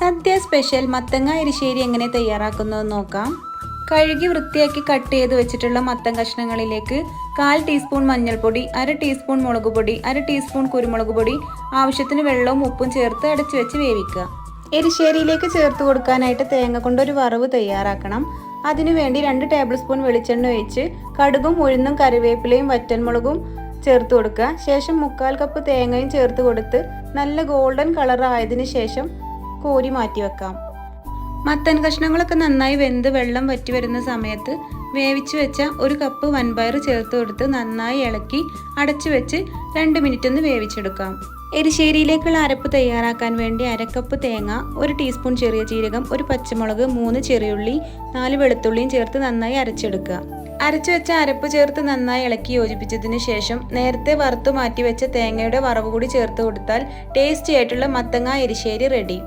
സദ്യ special മത്തങ്ങ എരിശ്ശേരി എങ്ങനെ തയ്യാറാക്കുന്നതെന്ന് നോക്കാം. കഴുകി വൃത്തിയാക്കി കട്ട് ചെയ്ത് വെച്ചിട്ടുള്ള മത്തൻ കഷ്ണങ്ങളിലേക്ക് കാൽ ടീസ്പൂൺ മഞ്ഞൾപ്പൊടി അര ടീസ്പൂൺ മുളക് പൊടി അര ടീസ്പൂൺ കുരുമുളക് പൊടി ആവശ്യത്തിന് വെള്ളവും ഉപ്പും ചേർത്ത് അടച്ചു വെച്ച് വേവിക്കുക. എരിശ്ശേരിയിലേക്ക് ചേർത്ത് കൊടുക്കാനായിട്ട് തേങ്ങ കൊണ്ടൊരു വറവ് തയ്യാറാക്കണം. അതിനുവേണ്ടി രണ്ട് ടേബിൾ സ്പൂൺ വെളിച്ചെണ്ണ ഒഴിച്ച് കടുകും ഉഴുന്നും കറിവേപ്പിലയും വറ്റൻമുളകും ചേർത്ത് കൊടുക്കുക. ശേഷം മുക്കാൽ കപ്പ് തേങ്ങയും ചേർത്ത് കൊടുത്ത് നല്ല ഗോൾഡൻ കളർ ആയതിനു ശേഷം കോരി മാറ്റി വെക്കാം. മത്തൻ കഷ്ണങ്ങളൊക്കെ നന്നായി വെന്ത് വെള്ളം വറ്റി വരുന്ന സമയത്ത് വേവിച്ചു വെച്ച ഒരു കപ്പ് വൻപയർ ചേർത്ത് കൊടുത്ത് നന്നായി ഇളക്കി അടച്ചു വെച്ച് രണ്ട് മിനിറ്റ് ഒന്ന് വേവിച്ചെടുക്കാം. എരിശ്ശേരിയിലേക്കുള്ള അരപ്പ് തയ്യാറാക്കാൻ വേണ്ടി അരക്കപ്പ് തേങ്ങ ഒരു ടീസ്പൂൺ ചെറിയ ജീരകം ഒരു പച്ചമുളക് മൂന്ന് ചെറിയുള്ളി നാല് വെളുത്തുള്ളിയും ചേർത്ത് നന്നായി അരച്ചെടുക്കുക. അരച്ചു വെച്ച അരപ്പ് ചേർത്ത് നന്നായി ഇളക്കി യോജിപ്പിച്ചതിന് ശേഷം നേരത്തെ വറുത്തു മാറ്റി വെച്ച തേങ്ങയുടെ വറവ് കൂടി ചേർത്ത് കൊടുത്താൽ ടേസ്റ്റി ആയിട്ടുള്ള മത്തങ്ങ എരിശ്ശേരി റെഡി